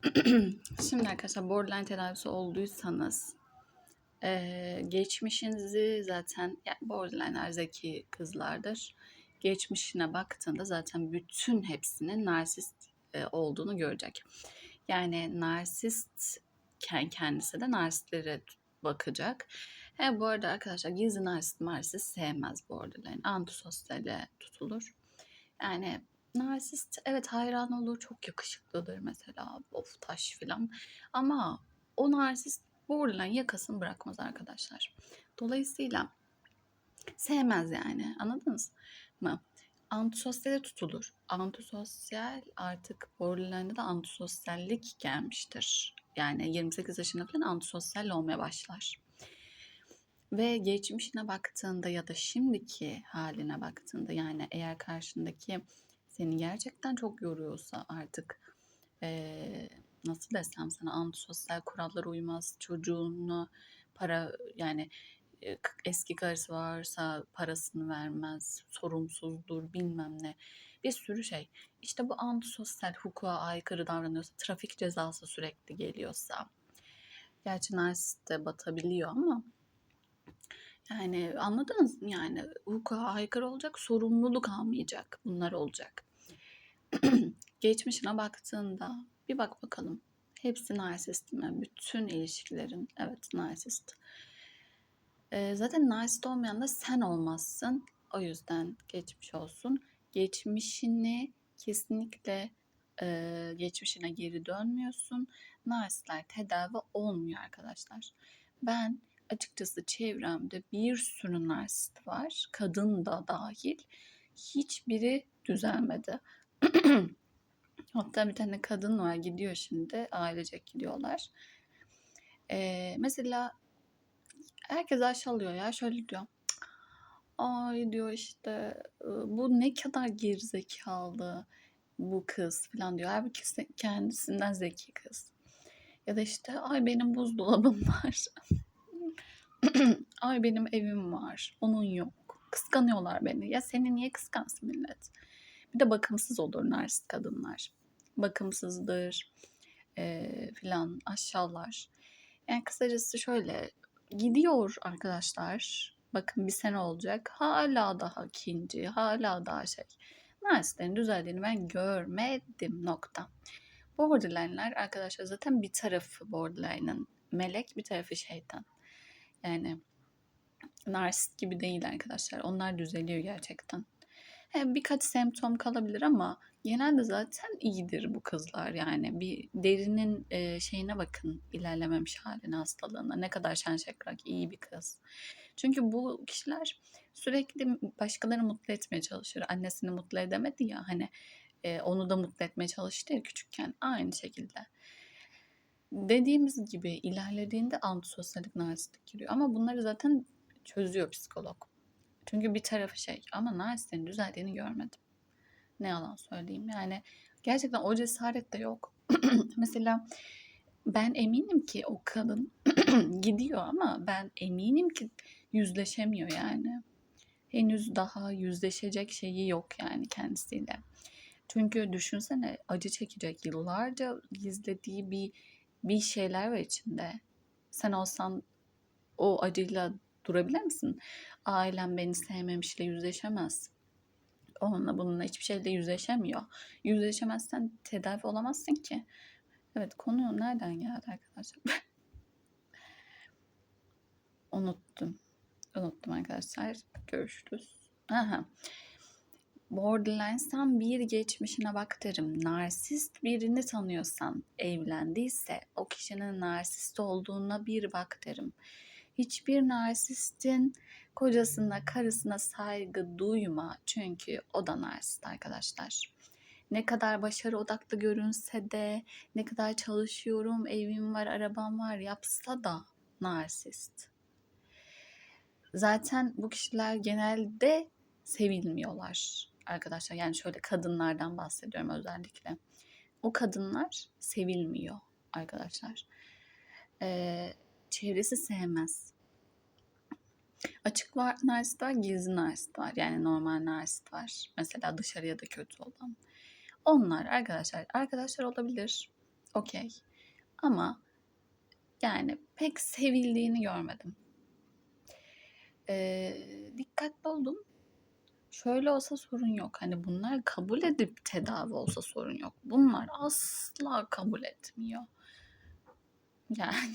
Şimdi arkadaşlar borderline tedavisi olduysanız eee, geçmişinizi zaten yani borderline'ler zeki kızlardır. Geçmişine baktığında zaten bütün hepsinin narsist e, olduğunu görecek. Yani narsistken kendisi de narsistlere bakacak. He, bu arada arkadaşlar gizli narsist narsist sevmez borderline. Antisosyale tutulur. Yani narsist evet hayran olur çok yakışıklıdır mesela of taş filan ama o narsist borderline yakasını bırakmaz arkadaşlar. Dolayısıyla sevmez yani anladınız mı? Antisosyale tutulur. Antisosyal artık borderline'da da antisosyallik gelmiştir. Yani 28 yaşında falan antisosyal olmaya başlar. Ve geçmişine baktığında ya da şimdiki haline baktığında yani eğer karşındaki seni gerçekten çok yoruyorsa artık eee, nasıl desem sana antisosyal kurallara uymaz çocuğunu para yani e, eski karısı varsa parasını vermez sorumsuzdur bilmem ne. Bir sürü şey. İşte bu antisosyal hukuka aykırı davranıyorsa trafik cezası sürekli geliyorsa gerçi narsist de batabiliyor ama yani anladınız mı? Yani hukuka aykırı olacak sorumluluk almayacak bunlar olacak geçmişine baktığında bir bak bakalım. Hepsi narsist mi? Bütün ilişkilerin evet narsist. Ee, zaten narsist olmayan da sen olmazsın. O yüzden geçmiş olsun. Geçmişini kesinlikle e, geçmişine geri dönmüyorsun. Narsistler tedavi olmuyor arkadaşlar. Ben açıkçası çevremde bir sürü narsist var. Kadın da dahil. Hiçbiri düzelmedi. Hatta bir tane kadın var gidiyor şimdi ailecek gidiyorlar. Ee, mesela herkes aşağılıyor ya şöyle diyor. Ay diyor işte bu ne kadar gerizekalı bu kız falan diyor. Halbuki kendisinden zeki kız. Ya da işte ay benim buzdolabım var. ay benim evim var. Onun yok. Kıskanıyorlar beni. Ya seni niye kıskansın millet? Bir de bakımsız olur narsist kadınlar. Bakımsızdır e, filan aşağılar. Yani kısacası şöyle gidiyor arkadaşlar. Bakın bir sene olacak. Hala daha ikinci, hala daha şey. Narsistlerin düzeldiğini ben görmedim nokta. Borderline'ler arkadaşlar zaten bir tarafı borderline'ın melek bir tarafı şeytan. Yani narsist gibi değil arkadaşlar. Onlar düzeliyor gerçekten. Birkaç semptom kalabilir ama genelde zaten iyidir bu kızlar yani. Bir derinin e, şeyine bakın ilerlememiş haline hastalığına. Ne kadar şen şakrak iyi bir kız. Çünkü bu kişiler sürekli başkalarını mutlu etmeye çalışır. Annesini mutlu edemedi ya hani e, onu da mutlu etmeye çalıştı ya küçükken aynı şekilde. Dediğimiz gibi ilerlediğinde antisosyallik narsistlik giriyor. Ama bunları zaten çözüyor psikolog. Çünkü bir tarafı şey ama narsistlerin düzeldiğini görmedim. Ne yalan söyleyeyim. Yani gerçekten o cesaret de yok. Mesela ben eminim ki o kadın gidiyor ama ben eminim ki yüzleşemiyor yani. Henüz daha yüzleşecek şeyi yok yani kendisiyle. Çünkü düşünsene acı çekecek yıllarca gizlediği bir bir şeyler var içinde. Sen olsan o acıyla durabilir misin? Ailem beni sevmemişle yüzleşemez. Onunla bununla hiçbir şeyle yüzleşemiyor. Yüzleşemezsen tedavi olamazsın ki. Evet konu nereden geldi arkadaşlar? Unuttum. Unuttum arkadaşlar. Görüşürüz. Aha. Borderline'san bir geçmişine bak derim. Narsist birini tanıyorsan, evlendiyse o kişinin narsist olduğuna bir bak derim. Hiçbir narsistin kocasına, karısına saygı duyma. Çünkü o da narsist arkadaşlar. Ne kadar başarı odaklı görünse de, ne kadar çalışıyorum, evim var, arabam var yapsa da narsist. Zaten bu kişiler genelde sevilmiyorlar arkadaşlar. Yani şöyle kadınlardan bahsediyorum özellikle. O kadınlar sevilmiyor arkadaşlar. Ee, çevresi sevmez. Açık var, narsist var, gizli narsist var. Yani normal narsist var. Mesela dışarıya da kötü olan. Onlar arkadaşlar, arkadaşlar olabilir. Okey. Ama yani pek sevildiğini görmedim. Eee, dikkatli olun. Şöyle olsa sorun yok. Hani bunlar kabul edip tedavi olsa sorun yok. Bunlar asla kabul etmiyor. Yani